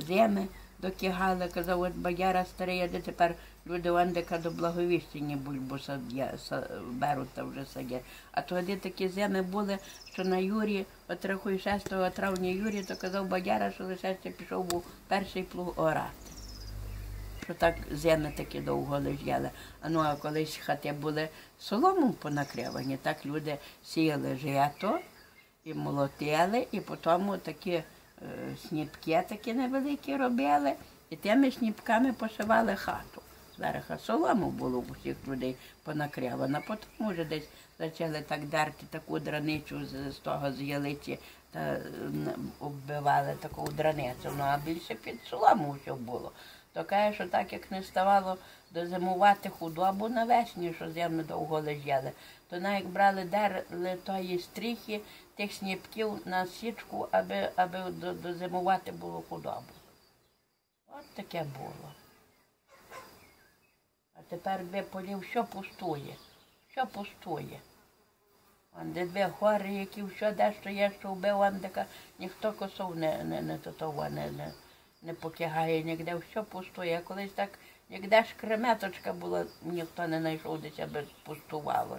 зими докигали, казав, от бояра старий, де тепер люди вандика до благовіщення бульбу беруть та вже садять. А тоді такі зими були, що на Юрі, от рахуй 6 травня Юрі, то казав бояра, що лише ще пішов був перший плуг орати. Що так зими такі довго лежали. А ну а колись хати були соломом понакривані, так люди сіяли жито і молотили, і потім такі сніпки такі невеликі робили, і тими сніпками пошивали хату. Зверха солому було у всіх людей понакривана. Потім вже десь почали так дерти таку драницю з, з того з ялиці та оббивали таку драницю. Ну а більше під солому все було. То каже, що так як не ставало дозимувати худобу навесні, що зими довго лежали, то навіть брали дерли тої стріхи, тих сніпків на січку, аби, аби дозимувати було худобу. От таке було. Тепер би полів, що пустує, що пустує. Он де дві гори, які все дещо є, що вбив Андика, ніхто косов не, не, не, тотова, не, не, не покигає ніде, все пустує. А колись так, ніде ж креметочка була, ніхто не знайшов десь, аби пустувало.